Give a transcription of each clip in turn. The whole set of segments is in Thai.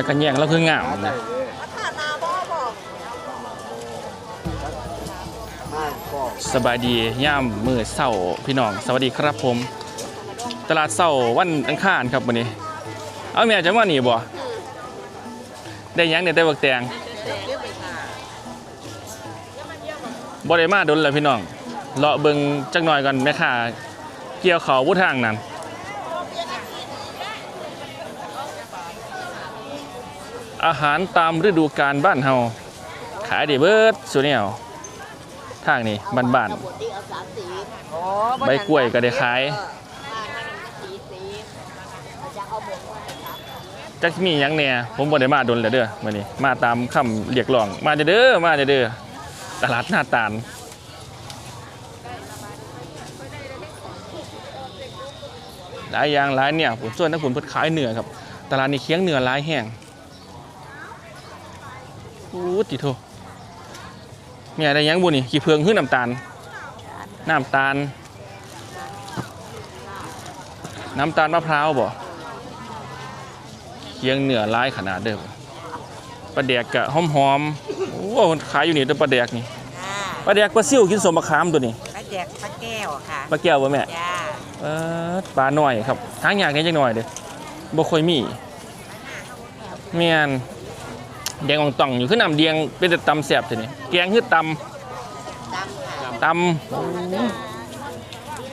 แล้วก็แยงแล้วคืองามนะขาดนาบ่บอกสบายดีย่ามมือเศร้าพี่น้อง สวัสดีครับผม ตลาดเศร้าวันอังคารครับวันนี้ เอาแม่จะว่านี่บ่ได้หยังเนี่ยได้บักแตงบ่ได้มาดนแล้วพี่น้องเลาะเบิ่งจักหน่อยก่อนแม่ค้าเกี่ยวเขาผู้ทางนั้น อาหารตามฤดูกาลบ้านเฮาขายได้เบิดสุแนวทางนี้บ้านหมดที่เอาสามสีๆใบกล้วยก็ได้ขายสีสีจะเอาหมดจักมีหยังแหน่ผมบ่ได้มาดนแล้วเด้อมื้อนี้มาตามคำเรียกร้อง มาเด้อมาเด้อตลาดหน้าตาลหลายอย่างหลายเนี่ยผมส่วนนักผลเพิ่นขายเนื้อครับ ตลาดนี้เคียงเนื้อหลายแห้ง อู้ติโทแม่ได้หยังบุนี่ขี้เพืองคือน้ำตาล น้ำตาล น้ำตาลมะพร้าวบ่เคียงเหนือร้ายขนาดเดิมปลาแดกกะหอมหอมๆโอ้คนขายอยู่นี่ตัวปลาแดกนี่ค่ะปลาแดกปลาซิ่วกินสมมะขามตัวนี้ปลาแจกปลาแก้วค่ะปลาแก้วบ่แม่จ้าเออปลาหน่อยครับทางอยากนี้จังหน่อยเด้อบ่ค่อยมีแม่น แดงอองต่องอยู่คือน้ำเดียงเป็นแต่ตำแซ่บตัวนี้แกงคือตดำค่ะำตำ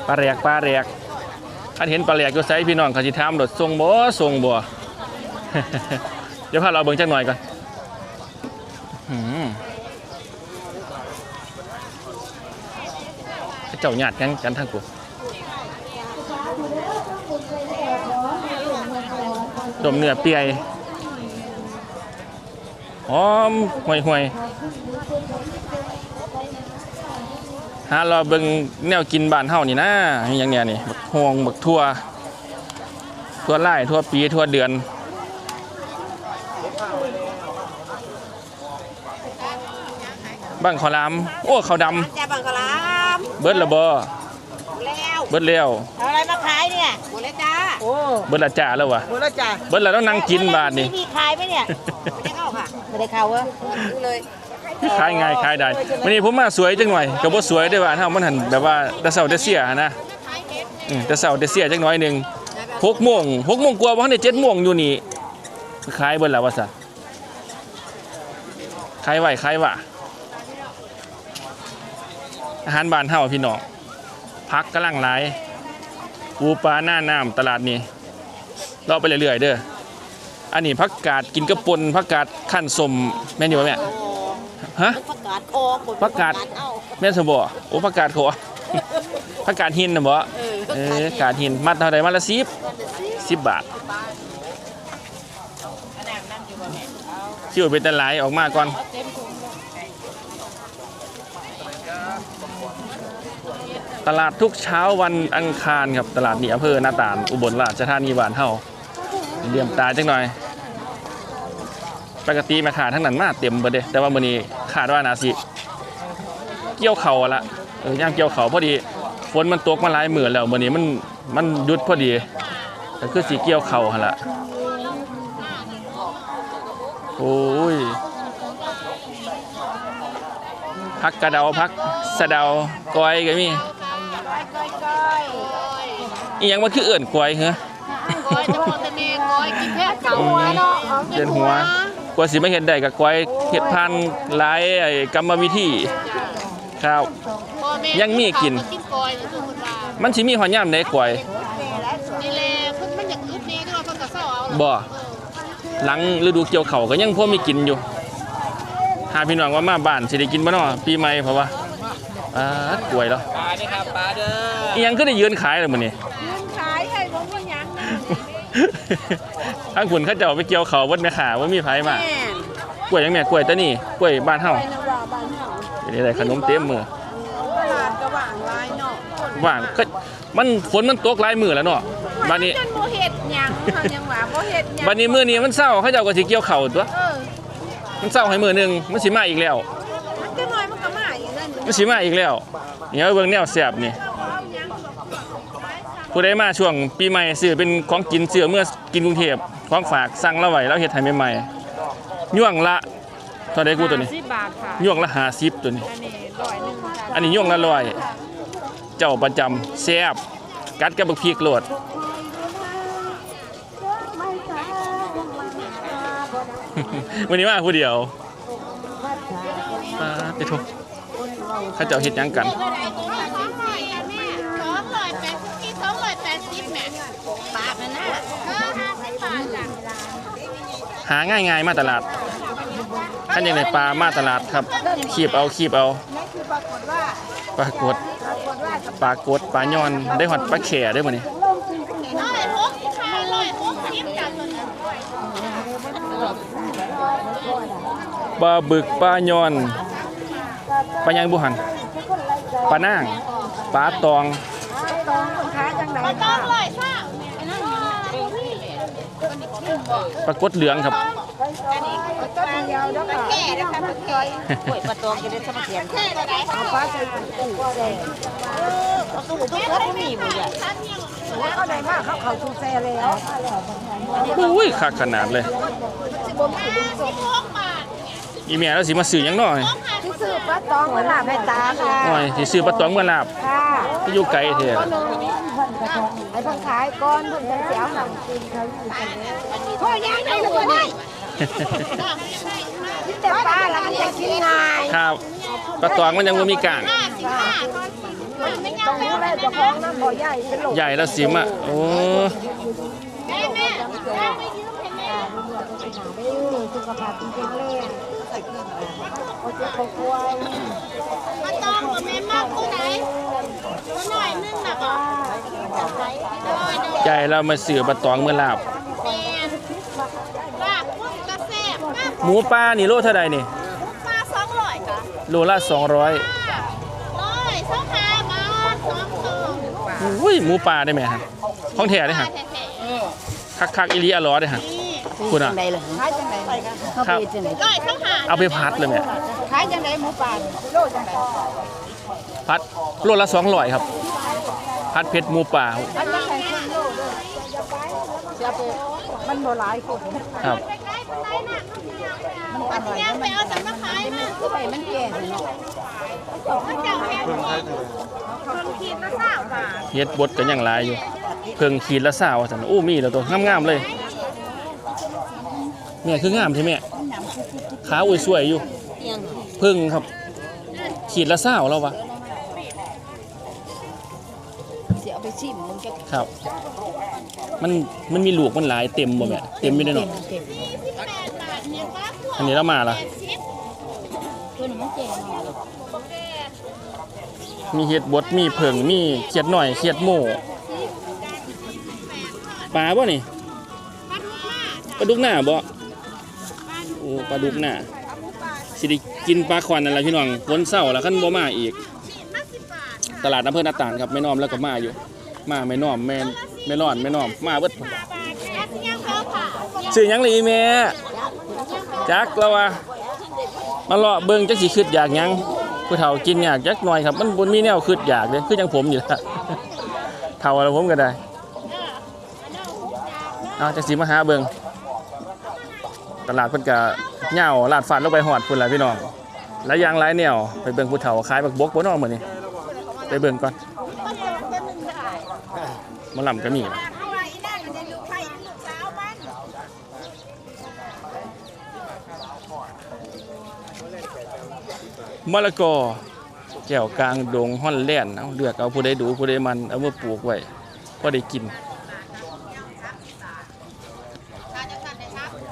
ปลาแดกปลาแดกถ้าเห็นปลาแดกอยู่ไสพี่น้องเขาสิถามรถส่งบ่ส่งบ่เดี๋ยวพาเราเบิ่งจักหน่อยก่อนอืมเจ้าหยาดกันกันทางกูดมเนื้อเปีย ยหอมห่วยห่วยๆหาเราเบิ่งแนวกินบ้านเฮานี่นะมีอย่างเนี้ยนี่บักฮวงบักทั่วทั่วไร่ทั่วปีทั่วเดือนบ้านขอลามโอ้เขาวดจ้าบังกะลามำเบิดละบ่แล้วเบิดแล้วเอาอะไรมาขายเนี่ยหมดแล้วจ้าโอ้เบิดละจ่าแล้ววะหมดแล้วจ้าเบิดละต้องนั่งกินบาทนี่มีขายไหมเนี่ย ไม่ได้เข้าค่ะไม่ได้เข้าเว้ยดูเลยขายง่ายขายได้วันนี้ผมมาสวยจังหน่อยก็บ่สวยได้อว่าถ้ามันหันแบบว่าแต่เช้าแต่เสียนะอืมแต่เช้าแต่เสียจักหน่อยหนึง6โมง6โมงกว่าบ่ทันได้7โมงอยู่นี่ขายเบิดแล้วว่าซั่นขายไว้ขายว่าอาหารบ้านเฮาพี่น้องผักกำลังหลายปูปลาหน้าน้ำตลาดนี้เราไปเรื่อยๆเด้อ อันนี้ผักกาดกินกระปนผักกาดขั้นสมแม่นอยู่บ่แม่ฮะประกาศคอคนประกาศเอาแม่นสบ่โอ้ผักกาดโขผักกาดหินน่ะบ่เออเออกาดหินมัดเท่าใดมัดละ10 10บาทชื่อเป็นตะหลายออกมาก่อนตลาดทุกเช้าวันอังคารครับตลาดนี้อำเภอหน้าตาลอุบลราชธานีบ้านเฮา เลี่ยมตาจังหน่อย ปกติแม่ค้าทั้งนั้นมาเต็มเบิดเด้แต่ว่ามื้อนี้คาดว่าน่าสิเกี่ยวเข่าวละเออย่างเกี่ยวเข่าวพอดีฝนมันตกมาหลายมื้อแล้วมื้อนี้มันมันหยุดพอดีก็คือสิเกี่ยวเข่าวหั่นล่ะโอ้ยพักกระเดาพักสะเดาก้อยก็มีอีหยังมันคือเอื่นกล้วยเหรอก้อยจะพอแต่แม่ ก้อยกินแพะเก่าหัวเนาะเอาเดินหัวกว่าสิไม่เห็นได้กับกล้วยเห็ดพันธุ์หลายไอ้กรรมวิธีครับพ่อแม่ยังมีกินกินก้อยคือคนว่ามันสิมีหอยย่ามในกล้วยนี่แหละเพิ่นมันอยากอึดแน่ที่ว่าเพิ่นก็เศร้าเอาบ่หลังฤดูเกี่ยวเขาวก็ยังพอมีกินอยู่หาพี่น้องว่ามาบ้านสิได้กินบ่เนาะปีใหม่เพราะว่าอ่ากล้วยแล้วปลาเด้อครับปลาเด้ออีหยังก็ได้ยืนขายเลยมื้อนี้ยืนขายให้บ่มีหยัง ทางคุณเขาเจ้าไปเกี่ยวเขาวเบิดแม่ค้าบ่มีไผมาแม่กล้วยหยังแม่กล้วยตานี่กล้วยบ้านเฮาไปนว่าบ้านเฮาเป็นได้ขนมเต็มมือตลาดก็ว่างหลายเนาะว่างก็มันฝนมันตกหลายมือแล้วเนาะบัดนี้จนบ่เฮ็ดหยังเฮายังว่าบ่เฮ็ดหยังบัดนี้มื้อนี้มันเศร้าเขาเจ้าก็สิเกี่ยวเข่าวตัวเออมันเศร้าให้มื้อหนึงมันสิมาอีกแล้วมันก็น้อยมันก็มาอีกนั่นมันสิมาอีกแล้วนี่เอาเบิ่งแนวแซ่บนี่เอาหยังผู้ใดมาช่วงปีใหม่ซื้อเป็นของกินเสื้อเมื่อกินกรุงเทพ ของฝากสั่งแล้วไว้แล้วเฮ็ดให้ใหม่ๆย่วงละเท่าใดกูตัวนี้สิบบาทค่ะย่วงละ50ตัวนี้ อันนี้ร้อยหนึ่งค่ะอันนี้ย่วงละร้อยเจ้าประจำแซ่บกัดกับบักพริกโลดวันนี้มาผู้เดียวปาดไปทุกเขาเจ้าเฮ็ดหยังกันสองร้อยอะแม่สองร้อยแปดสิบกี่สองร้อยแปดสิบแม่ปากนั่นน่ะเออห้าสิบบาทจ้ะ หาง่ายๆมาตลาดท่านยังไงปลามาตลาดครับคีบเอาคีบเอาปลากดปลากดปลาย่อนได้หอดปลาแข่ได้หมดนี่ปลาบึกปลาย่อนปลายังบุหันปลานางปลาตอง ก็ต้องร้อยค่ะอันนั้น ปลากดเหลืองครับมันแก่นะคะมันแก่กล้วยปลาตองจะได้สมัครเรียนแก่ตัวไหนคะป้าใส่ตู้แดงเอาตู้ตู้เสื้อผู้มีบ่เนี่ยท่านยังเขาได้มากเขาเขาชูแซ่แล้วอุ้ยคักขนาดเลย สิบหกบาทอีเมียแล้วสิมาสื่อหยังน้อย ซื้อปลาตองมาลาบให้ตาค่ะน้อยสิซื้อปลาตองเมื่อลาบค่ะที่อยู่ไกลเถอะไอ้เพิ่นขายก้อนเพิ่นจะเสียวนำกินเขาอยู่กันโอ้ยยังไงลูกนี่กินแต่ปลาแล้วมันจะกินง่ายครับปลาตองมันยังบ่มีกลางห้าสิบห้าไม่ต้ยัองงไม่รู้เอาแลไปเจ้าของน้ำบ่อใหญ่เป็นโลกใหญ่แล้วสิมอะโอ้แม่แม่แม่ไม่ยืมให้แม่สุขภาพจริงๆเลย มาต้องกับแม่มากผู้ไหนตัวหน่อยนึงนะบอกโดยโดยใหญ่แล้วมาซื้อปลาตองเมื่อลาบ แม่ลากพุ่งกระแสบมากหมูปลานี่โลเท่าใดนี่มาสองร้อยจ้ะโลละ200ร้อยสองห้าบาทสองตัวอุ้ยหมูปลาได้ไหมฮะของแท้ได้ฮะแท้คักๆอีหลีอร่อยได้ฮะ คุณอะ จังไดล่ะขายจังไดเขาครับไปจังไดๆร้อยสองห้าเอาไปพัดเลยแม่ขายจังไดหมูป่าโลจังไดพัดโลละ200ครับ พัดเผ็ดหมูป่าอันนั้นใส่เครื่องโลด้วยเสียไปมันบ่หลายคนครับไปไกลไปไกลน่ะมันปัดย่างไปเอาแต่มาขายมาคือไปมันแก่เนาะมันเจ้าแพงคนคิดละสามบาทเฮ็ดบดก็ยังหลายอยู่ เพิ่งขีดละ20ว่าซั่นโอ้มีแล้วตัวงามๆเลย แม่คืองามใช่แม่ขาอุ้ยสวยอยู่ยังเพิ่งครับ ขีดละ20แล้ววะเสียเอาไปชิมมันก็ครับ มันมันมีลูกมันหลายเต็มบ่แม่เต็มอยู่ในเต็เนาะมเต็มแปดบาทเนี่ยป้าพวกอันนี้เรามาละแปดสิบตัวนี้มันแก่เนาะมีเห็ดบดมีเผิงมีเขียดหน่อยเขียดโม่ปลาบ่นี่ป้าทุกมาปลาดุกหน้าบ่โอ้ปลาดุกหน้าสิได้กินปลาควันนั่นล่ะพี่น้องฝนเศร้าแล้วคันบ่มาอีกห้าสิบบาทตลาดอำเภอหน้าต่างครับแม่น้อมแล้วก็มาอยู่ มาแม่น้อมแม่นแม่ร้อนแม่น้อมมาเบิดบาทแค่ที่ยังเขาผ่าซื้อหยังเลยอีแม่จักแล้วว่ามาเลาะเบิ่งจักสิคิดอยากหยังผู้เฒ่ากินยากจักหน่อยครับ มันบ่มีแนวคิดอยากเด้คือจังผมอยู่ละเฒ่าแล้วผมก็ได้เอาจักสิมาหาเบิ่ง ตลาดเพิ่นก็เหย่าลาดฟันลงไปหอดพุ่นละพี่น้องหลายอย่างหลายแนวไปเบิ่งผู้เฒ่าขายบักบกบ่เนาะมื้อนี้ไปเบิ่งก่อนมะลำก็มีมะลูกไผ่ลูกสาวมันมะละกอแก้วกลางดงฮอนแลนเอาเลือกเอาผู้ใดดูผู้ใดมันเอามาปลูกไว้พอได้กิน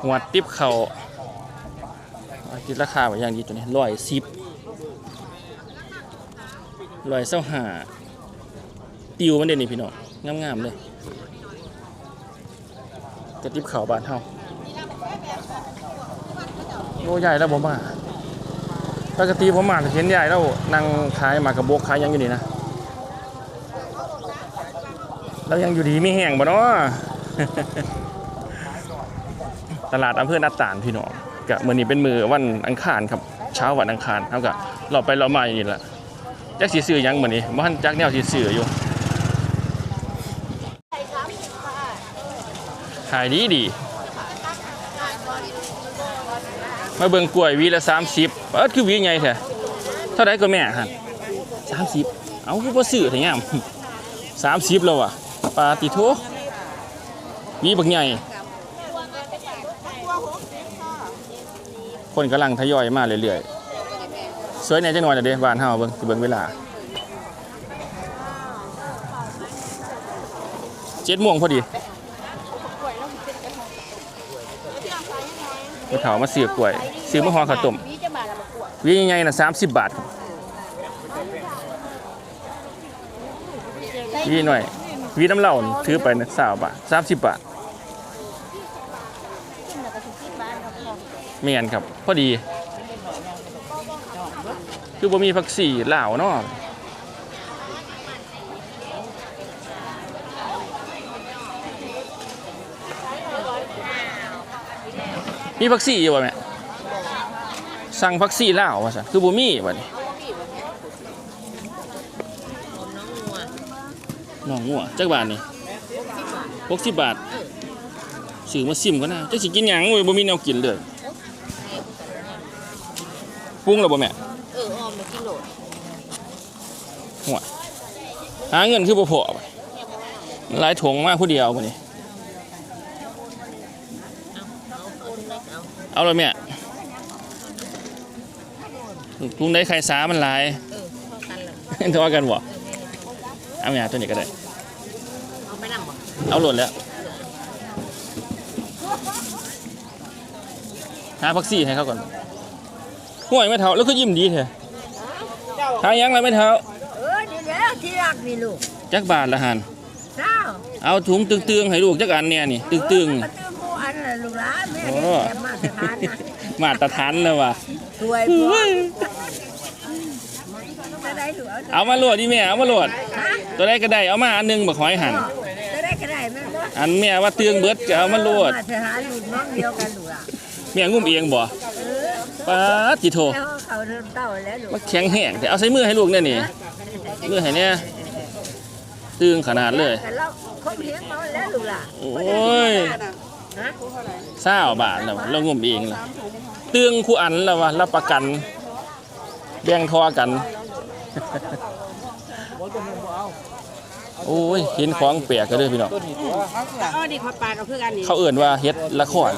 หัวติบเขาวคิดราคาไว้อย่างดีตัวนี้ร้อยสิบร้อยเศร้าหาติวมันเด่นนี่พี่น้องงามๆเลยกระติบเขาบานเฮาโลใหญ่แล้วผมมาปกติผมมาเห็นใหญ่แล้วนั่งขายหมากกระบกขายยังอยู่นี่นะแล้วยังอยู่ดีไม่แห้งบ่เนาะ ตลาดอำเภอนาตาลพี่น้องกะมื้อนี้เป็นมือวันอังคารครับเช้าวันอังคารเฮาก็เราไปเรามาอย่างนี้แหละจักสิซื้อยังมื้อนี้บ่ทันจักแนวสิซื้ออยู่ขายดีดีมาเบิ่งกล้วยวีละ30เอิ้นคือวีใหญ่แท้เท่าใดก็แม่หั่น30เอาคือบ่ซื้อแท้ยาม30แล้วอะปลาติโทหวีบักใหญ่ คนกำลังทยอยมาเรื่อยๆสวยแน่จังหน่อยนะเด้บ้านเฮาเบิ่งสิเบิ่งเวลา7โมงพอดีไปเฒ่ามาซื้อกล้วยซื้อมาห่อข้าวต้มนี่จะมาละประกวดวีใหญ่ๆน่ะ30บาทครับวีหน่อยวีน้ำเหล้าถือไปน่ะ20บาท30บาท ไม่นครับ พอดี คือบ่มีผักสีเหล่าเนาะมีผักสีอยู่บ่แม่สั่งผักสีเหล่าว่าซั่นคือบ่มีบัดนี้น้องงัวจักบาทนี่60บบาทซื้อมาซิมก็น่าจักสิกินหยังโอ้ยบ่มีแนวกินเลย ปรุงแล้วบ่แม่เออออมมากิโลหัวหาเงินคือบ่พอไปหลายถุงมากผู้เดียวมื้อนี้เอาเลยแม่ถุงได้ไข่สามันหลายเออเท่ากันเลยทอกันบ่เอาแม่ตัวนี้ก็ได้ เอาไปนั่งบ่เอาหล่นแล้วหาพักซี่ให้เขาก่อน ห่วยไม่เท่าแล้วก็ยิ้มดีแท้หายังไรไม่เท่าเออนี่แหล้วที่รักนี่ลูกจักบาทละหันเจ้าเอาถุงตึงๆให้ลูกจักอันเนี่ยนี่ตึงกระตื้อหมูอันละลูกหลานแม่โอ้ได้แต่มาสถานน่ะๆมาตรฐานเลยว่ะสวยบ่จะได้ลูกเอาเอามาโหลดดิแม่เอามาโหลด ฮะตัวได้ก็ได้เอามาอันหนึงบักหอยหันจะได้ก็ได้แม่บ่อันแม่ว่าเตืองเบิดก็เอามาโหลดมาสถานลูกน้องเดียวกันลูกอะแม่งุ่มเองบ่เออ ป้าดจิโทแล้วเขาเริ่มเต้าแล้วลูกมาแข็งแห้งแต่เอาใส่มือให้ลูกเนี่ยนี่มือให้เนี่ยตึงขนาดเลย แต่เราคบเลี้ยงเขาแล้วลูกล่ะโอ้ยฮะเศร้าบาทแล้ววะเรางมเองล่ะเตืองคู่อันแล้ววะรับประกัน แบ่งทอกัน โอ้ยเห็นของแปลกกันเลยพี่น้องอ๋อดีขอปาดเอาคือกันนี่เขาเอื่นว่าเฮ็ดละคร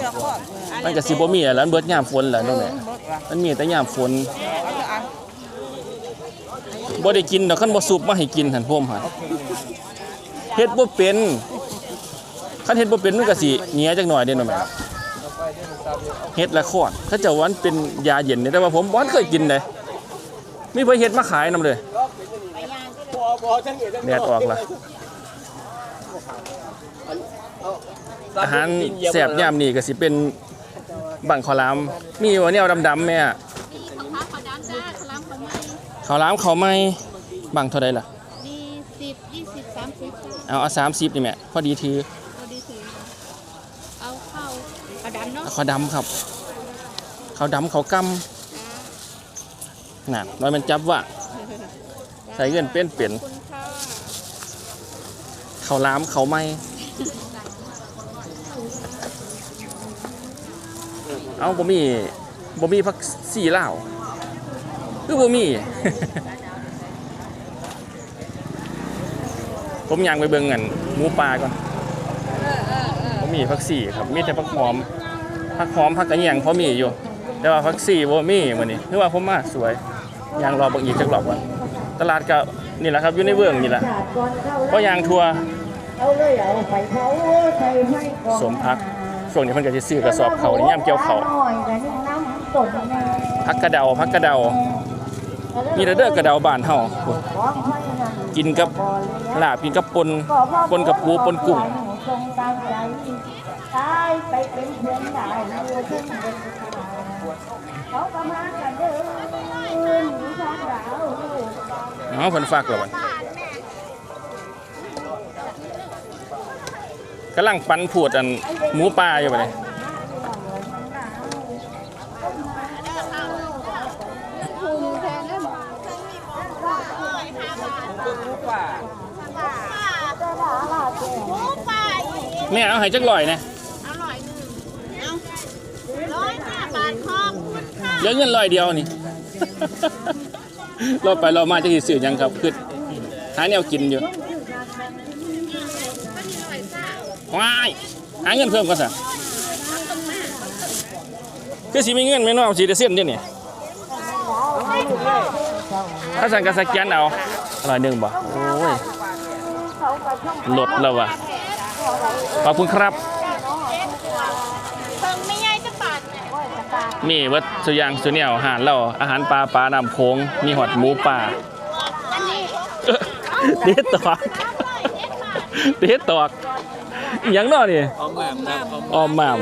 มันก็สิบ่มีแล้วมันเบิดยามฝนแหละเนาะแม่มันมีแต่ยามฝนบ่ได้กินดอกคันบ่สุบมาให้กินหั่นพ่มหั่นเฮ็ดบ่เป็นคันเฮ็ดบ่เป็นมันก็สิเหนียจักหน่อยเด้เนาะแม่เฮ็ดละครเขาเจ้าว่ามันเป็นยาเย็นนี่แต่ว่าผมบ่เคยกินเลยมีเพิ่นเฮ็ดมาขายนำเลย แดดออกละอาหารแซ่บยามนี้ก็สิเป็นบังข้าวหลาม มีว่าแนวดำๆแม่ข้าวขาวดำจ้าขาวหลามขาวไหมข้าวหลามข้าวไหม้บังเท่าใดล่ะมีสิบยี่สิบสามสิบเอาเอา30นี่แม่พอดีทีพอดีถึงเอาข้าวขาวดำเนาะเอาข้าวดำครับข้าวดำข้าวกำนั่นน้อยมันจับว่า ใส่เงินเป็นเปลี่ยนคุณค่ะข้าวหลามเขาไม้เอาบ่มีบ่มีผักสี่เหลาคือบ่มี ผมยากไปเบิ่งกันหมูปลาก่อนบ่มีผักสี่ครับ มีแต่ผักหอมผักหอมผักกระเนียงพอมีอยู่ แต่ว่าผักสี่บ่มีมื้อนี้คือว่าผมมาสวยยางรอเบิ่งอีกจักรอบก่อน ตลาดเก็นี่แหละครับอยู่ในเมืองนี่แหละก็ยางทัวเอาเลยเอาไปเขาใส่ให้ก่อนสมพักช่วงนี้เพิ่นก็สิซื้อกระสอบเขาวนี่ย่ำเกี่ยวเขาพักกระเดาพักกระเดามีแต่เด้อกระเดาบานเฮากินกับลาบกินกับปนปนกับปูปนกุ้งทรงตาก็มากำลังกันเดิน อ๋อเพิ่นฝากแล้วบัดกำลังปันพูดอันหมูป่าอยู่บัดนี้หมูป่าอีกแม่เอาให้จักร้อยนะอร่อยหนึ่งเอาร้อยห้าบาทครอบคเหลือเงินร้อยเดียวนี่ รอไปรอมาจะสิซื้อหยังครับคือหาแนวกินอยู่ว้ายหาเงินเพิ่มก็ซะคือสิมีเงินแม่นว่าสิได้เส้นเด้นี่ถ้าสั่งก็สแกนเอาร้อยหนึงบ่โอ้ยลดแล้วว่ะขอบคุณครับ มีวัตถุยางสุเนียวอาหารเราอาหารปลาปลาน้ำโค้งมีหอดหมูป่าเด็ดตอกเด็ดตอกอย่างนอนี่ออมหม่าม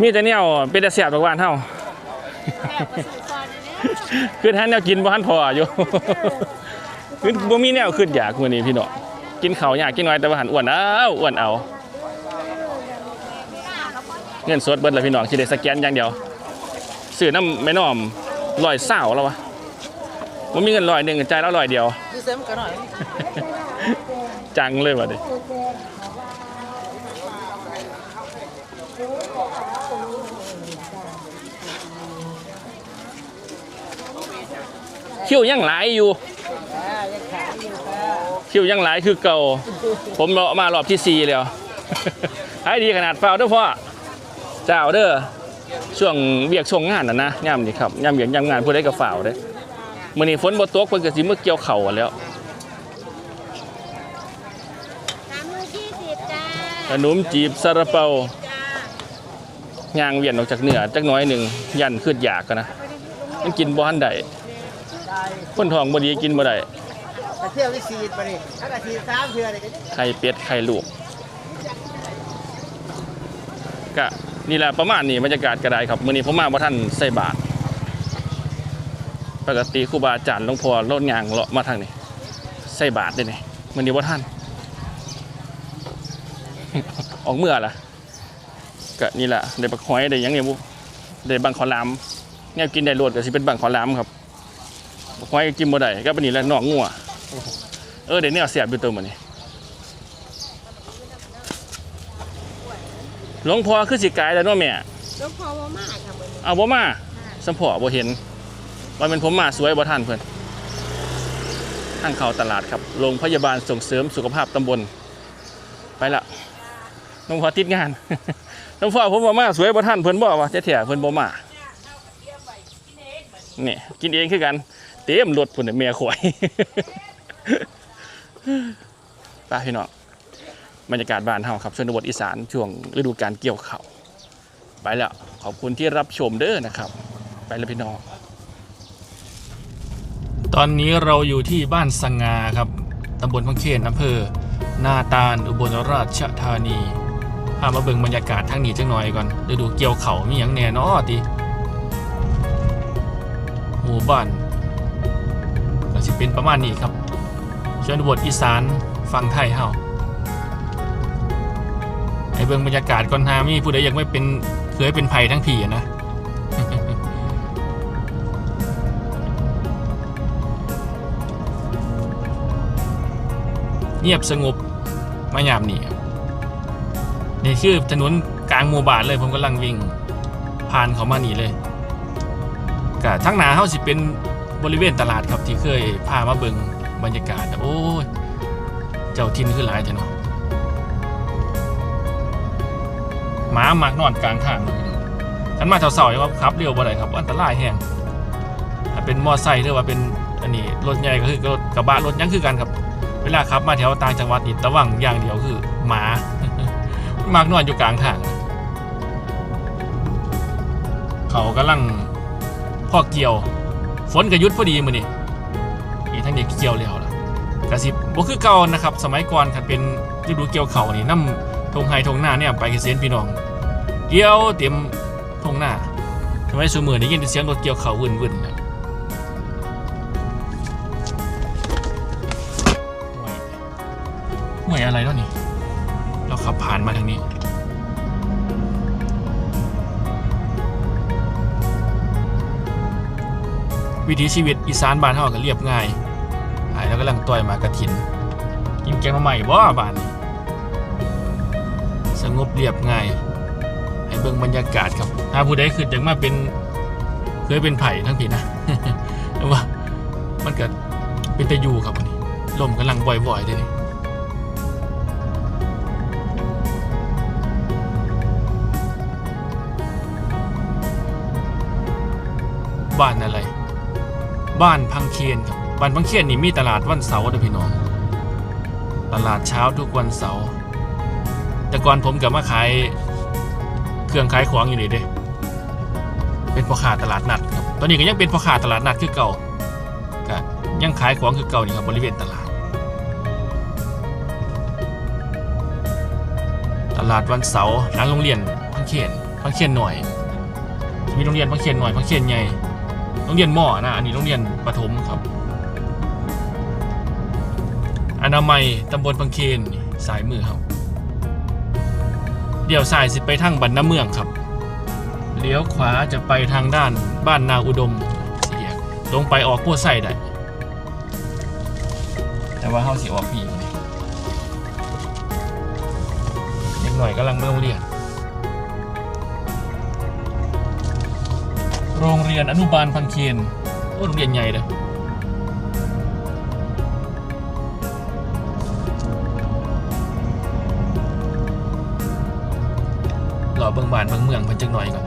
มีแต่เนี่ยเป็นแต่เสียบจากบ้านเฮาคือท่านแนวกินบ่ทันพออยู่คือบ่มีแนวขึ้นอยากมื้อนี้พี่น้องกินเขาอยากกินน้อยแต่ว่าหันอ้วนเอาอ้วนเอา เงินสดเบิดเลยพี่น้องสิได้สแกนอย่างเดียวซื้อน้ำแม่น้อมร้อยเศร้าแล้ววะมันมีเงินร้อยหนึ่งจ่ายแล้วร้อยเดียวพี่เสริมกันหน่อยจังเลยวะดิคิวยังหลายอยู่คิวยังหลายคือเก่า ผมมารอบที่สี่แล้วให้ดีขนาดเปล่าด้อพ่อ เจ้าเด้อช่วงเวียกช่วงงานน่ะนะย่ำนี่ครับย่ำเวียกย่ำงานผู้ใดก็ฝ่าวเด้อมื้อนี้ฝนบ่ตกเพิ่นก็สิมาเกี่ยวเข่าวกันแล้วสามมือยี่สิบจ้าขนมจีบซาลาเปาจ้าย่างเวียนออกจากเหนือจักหน้อยหนึ่งยันขึ้นอยากกันนะมันกินบ่ทันได้คนท้องบ่ดีกินบ่ได้ไปเที่ยวที่ซีดไปดิถ้ากะซีดสามเทือเลยก็ได้ไข่เป็ดไข่ลูกก็ นี่แหละประมาณนี้บรรยากาศก็ไดครับมื้อนี้ผมมาบ่ทันใส่บาตรปกติครูบาอาจารย์หลวงพ่อลดยางเลาะมาทางนี้ใส่บาตรได้นี่มื้อนี้บ่ทันออกเมื่อล่ะก็นี่แหละได้บักหอยได้ยังเนี่ยบุได้บังขอลามแนวกินได้โลดก็สิเป็นบังขอลามครับบักหอยกินบ่ได้ก็เป็นนี่แหละหนองงัวเออเดี๋ยวนี้เอาเสียบอยู่ตัวมื้อนี้ หลวงพ่อคือสิกายแล้วเนาะแม่หลวงพ่อว่ามาค่ะมื้อนี้เอาบ่มาสัมพ่อบ่เห็นว่าเป็นผมมาสวยบ่ทันเพิ่นทางเข้าตลาดครับโรงพยาบาลส่งเสริมสุขภาพตำบล ไปละหลวงพ่อติดงาน หลวงพ่อผมบ่มาสวยบ่ทันเพิ่นบ่ว่าแท้ๆเพิ่นบ่มานี่กินเองคือกันเต็มรถพุ่นน่ะแม่ข่อย ไปพี่น้อง บรรยากาศบ้านเฮาครับชนบทอีสานช่วงฤดูการเกี่ยวเขาไปแล้วขอบคุณที่รับชมเด้อนะครับ ไปแล้วพี่น้องตอนนี้เราอยู่ที่บ้านสังงาครับตำบลพังเคนอำเภอนาตาลอุบลราชธานีพามาเบิ่งบรรยากาศทางนี้จังหน่อยก่อนฤดูเกี่ยวเขามีหยังแน่เนอติหมู่บ้านก็สิเป็นประมาณนี้ครับชนบทอีสานฟังไทยเฮา ให้เบิ่งบรรยากาศก่อนหามีผู้ใดยากไม่เป็นเคยเป็นไผ่ทั้งผีนะเงียบสงบมายามนี่นี่คือถนนกลางหมู่บ้านเลยผมกำลังวิ่ง ผ่านเขามานี่เลยก็ทั้งหนาเฮาสิเป็นบริเวณตลาดครับที่เคยพามาเบิงบรรยากาศโอ้ยเจ้าทินคือหลายแท้เนาะ หมามักนอนกลางทางขันมาเสาๆอย่างว่าขับเร็วบ่ได้ครับอันตรายแฮงถ้าเป็นมอไซค์หรือว่าเป็นอันนี้รถใหญ่ก็คือรถกระบะรถยังคือกันครับ เวลาขับมาแถวต่างจังหวัดนี่ระวังอย่างเดียวคือหมามากนอนอยู่กลางทาง เขากำลังพ่อเกี่ยว ฝนกระยุดพอดีมือนี่นี่ทั้งเด็กเกี่ยวแล้วล่ะกระสิบบ่คือเก่านะครับ สมัยก่อนคันเป็นฤดูเกี่ยวเขานี่น้ำทงไฮทงหน้าเนี่ยไปเกษตรพี่น้อง เกี่ยวเต็มทงหน้าทำไมสูมือได้ยินเสียงรถเกี่ยวเขาวุ่นๆนะห่วยอะไรแล้วนี่ เราขับผ่านมาทางนี้วิถีชีวิตอีสานบ้านเฮาก็เรียบง่ายหายแล้วก็ลังต่อยมากระถิน กินแกงมาใหม่บ่บ้าน สงบเรียบง่าย เบิ่งบรรยากาศครับ ถ้าผู้ใดขึ้นจากมาเป็นเคยเป็นไผ่ทั้งผีนะแต่ว่ามันก็เป็นตะยูครับวันนี้ลมกำลังบ่อยๆเลยนี่บ้านอะไร บ้านพังเคียนครับ บ้านพังเคียนนี่มีตลาดวันเสาร์ด้อพี่น้อง ตลาดเช้าทุกวันเสาร์ แต่ก่อนผมกับมาขาย เครื่องขายของอยู่นี่เด้เป็นพ่อค้าตลาดนัดครับ ตอนนี้ก็ยังเป็นพ่อค้าตลาดนัดคือเก่าก็ยังขายของคือเก่านี่ครับบริเวณตลาด ตลาดวันเสาร์หลังโรงเรียนพังเขียนพังเขียนหน่อยมีโรงเรียนพังเขียนหน่อยพังเขียนใหญ่โรงเรียนหม้อนะอันนี้โรงเรียนประถมครับ อนามัยตำบลพังเคนนี่สายมือครับ เดี๋ยวสายสิไปทางบันน้ำเมืองครับ เลี้ยวขวาจะไปทางด้านบ้านนาอุดมสี่แยกลงไปออกพัวไส้ได้ แต่ว่าเฮาสิออกพี่นี่เด็กหน่อยกำลังไปโรงเรียน โรงเรียนอนุบาลพังเคนโอ้โรงเรียนใหญ่เลย อเบิ่งบ้านเบิ่งเมืองเพิ่นจักหน่อยก่อน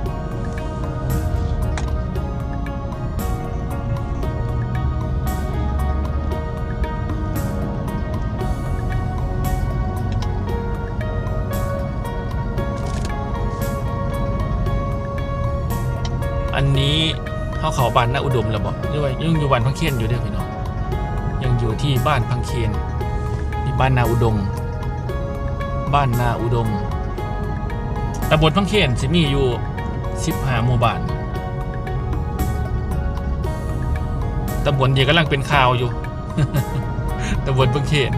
อันนี้เขาเขาบ้านนาอุดมแล้วบ่หรือว่ายังอยู่บ้านพังเคียนอยู่ด้อพี่น้องยังอยู่ที่บ้านพังเคียนที่บ้านนาอุดม บ้านนาอุดม ตำบลพังเคนสิมีอยู่ 15หมู่บ้านตำบลเดียวกำลังเป็นข่าวอยู่ตำบลพังเคน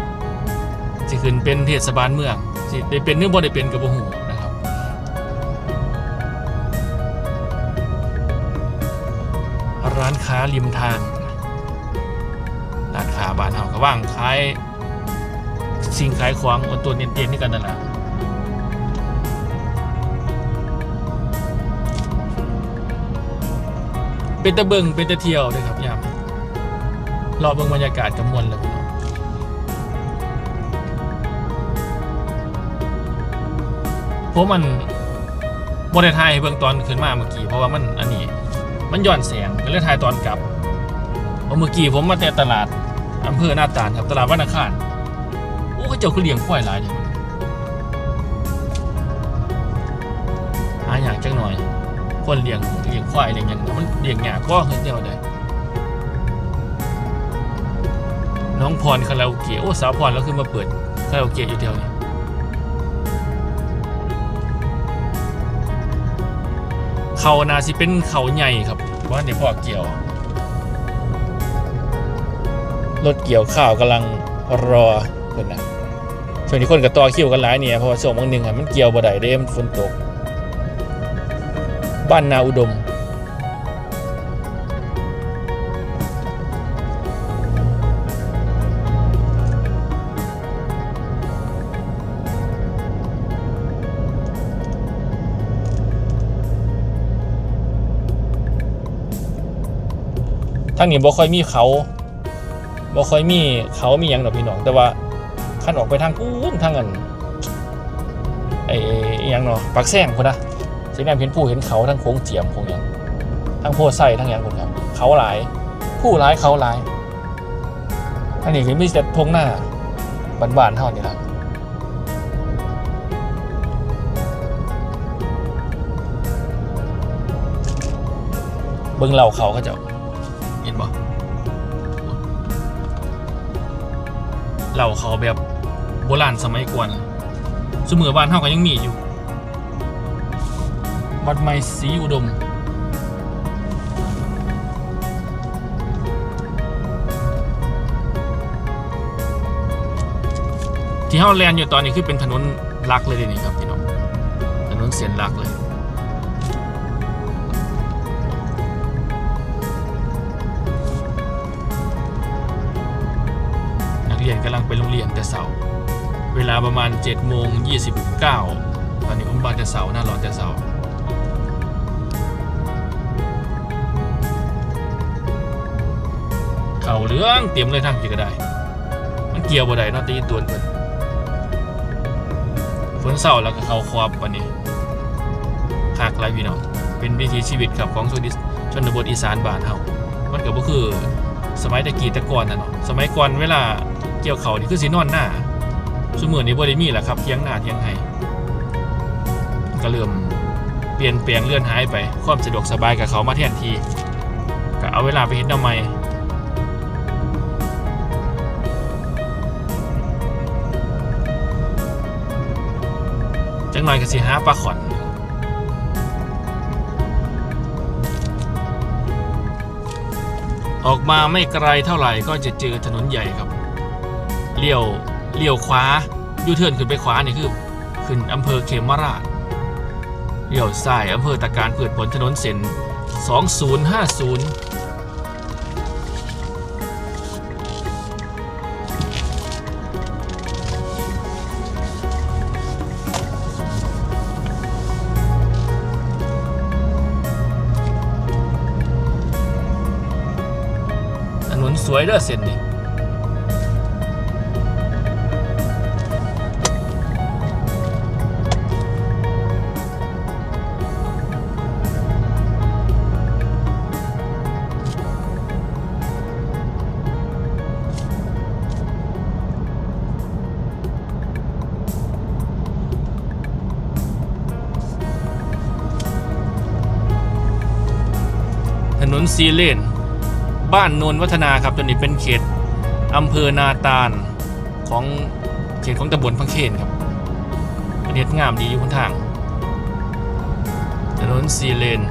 สิขึ้นเป็นเทศบาลเมืองสิได้เป็นหรือบ่ได้เป็นกับบ่ฮู้นะครับร้านค้าริมทางร้านค้าบ้านเฮาก็ว่างขายสิ่งขายของบนตัวเนียนๆนี่กันนั่นแหละ เป็นตะเบิงเป็นตะเที่ยวด้วยครับยามรอเบิงบรรยากาศกำมวลเลยเพี่น้องผมมันบริไทยเบื้องตอนขึ้นมาเมื่อกี้เพราะว่ามันอันนี้ มันย้อนแสงก็เลยถ่ายตอนกลับเพราะเมื่อกี้ผมมาแต่ตลาดอำเภอหน้าตาลครับตลาดวันอังคารโอ้เขาเจ้าคือเลี้ยงควายหลายเนี่ย คนเลี้ยงเลี้ยงควายเลี้ยงหยังมันเลี้ยงหยาก็เฮ้ยเดียวเลยน้องพรคาราโอเกะโอ้สาวพรแล้วคือมาเปิดคาราโอเกะอยู่เดียวนี่เขานาสิเป็นเขาใหญ่ครับว่าในพ่อเกี่ยวรถเกี่ยวข้าวกำลังรอคนนะช่วงนี้คนกับต่อคิวกันหลายเนี่ยเพราะว่าช่วงบางหนึ่งอะมันเกี่ยวบ่ได้เด้มันฝนตก บ้านนาอุดม ทั้งนี้บ่ค่อยมีเขาบ่ค่อยมีเขามีหยังดอกพี่น้อง แต่ว่าคันออกไปทางกูนทางอันไอ้อิหยังเนาะปักแซงพุ่นนะ สิแนมเห็นผู้เห็นเขาทั้งโค้งเจียมโค้งยังทั้งโพไส้ทั้งยังคนครับ เขาหลาย ผู้หลายเขาหลายอันนี้คือมีแต่ทงหน้าบ้านๆเท่านี้ละเบิ่งเหล่าเขาเขาจะเห็นบ่เหล่าเขาแบบโบราณสมัยก่อนสมือบ้านเฮาก็ยังมีอยู่ วัดไม้ศรีอุดมที่เฮาแลนอยู่ตอนนี้คือเป็นถนนหลักเลยเดี๋ยวนี่ครับพี่น้องถนนเสียนหลักเลย นักเรียนกำลังไปโรงเรียนแต่เสาร์เวลาประมาณ7โมง29ตอนนี้ผมบานแต่เสาร์หน้าร้อนแต่เสา เขาเหลืองเต็มเลยทางพี่ก็ได้ มันเกี่ยวบ่ได้เนาะตีตัวเพิ่นฝนเศร้าแล้วก็เขาควบวันนี้คากไรพี่น้องเป็นวิถีชีวิตครับของชนิชนบทอีสานบ้านเฮามันก็บ่คือสมัยตะกี้ตะก่อนนะเนาะสมัยก่อนเวลาเกี่ยวเขานี่คือสินอนหน้าสมือนี้บ่ได้มีแหล้วครับเทียงหน้าเทียงไห้ก็เริ่มเปลี่ยนแปลงเลื่อนหายไปความสะดวกสบายกับเขามาแทนทีก็เอาเวลาไปเฮ็ดแนวใหม่ จังหน่อยก็สิหาปลาขอนออกมาไม่ไกลเท่าไหร่ก็จะเจอถนนใหญ่ครับเลี้ยวเลี้ยวขวายูเทิร์นขึ้นไปขวานี่คือขึ้นอำเภอเขมราชเลี้ยวซ้ายอำเภอตะการเพืชผลถนนเส้น2050 ถนนสวยเด้อเส้นนี่ถนนซีเลน บ้านโนนวัฒนาครับตัวนี้เป็นเขตอำเภอนาตาลของเขตของตำบลพังเคนครับเป็นเฮ็ดงามดีอยู่คนทาง ถนนซีเลน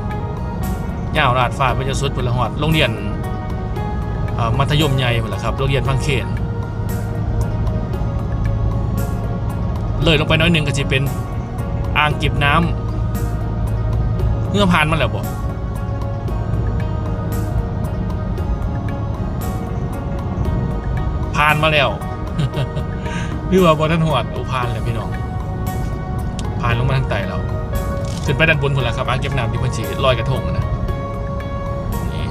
ยาวลาดฟ้าไปจนสุดพลหอดโรงเรียนมัธยมใหญ่หมดแล้วครับโรงเรียนพังเคนเลยลงไปน้อยหนึ่งก็จะเป็นอ่างเก็บน้ำเมื่อผ่านมาแล้วบ่ผ่านมาแล้วหรือว่าบอทันหวดโอ้ผ่านแล้วพี่น้องผ่านลงมาทางใต้เราขึ้นไปด้านบนคนละครับอ่างเก็บน้ำที่พันชีลอยกระทงนะนี่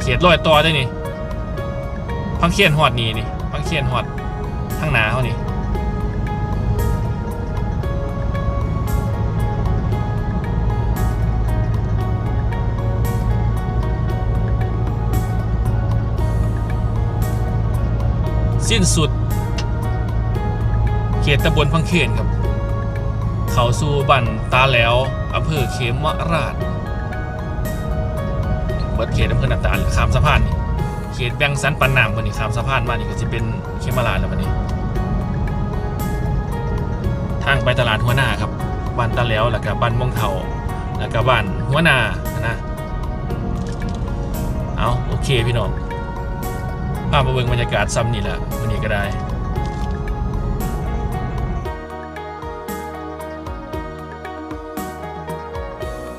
เขียดลอยต่อได้นี่พังเขียนหอดนี่นี่พังเขียนหอดทางหนาเขานี่ สิ้นสุด เขตตำบลพังเขนครับ เขาสู่บันตาแล้วอำเภอเขมราชเบิดเขตอำเภอนาตาลข้ามสะพานนี่เขตแบงสันปันนามวันนี้ข้ามสะพานมานี่ก็จะเป็นเขมราชแล้ววันนี้ ทางไปตลาดหัวหน้าครับบ้านตาแล้วแล้วก็บ้านมงเทาแล้วก็บ้านหัวหน้านะเอาโอเคพี่น้อง พามาเบิ่งบรรยากาศซ้ำนี่แหละวันนี้ก็ได้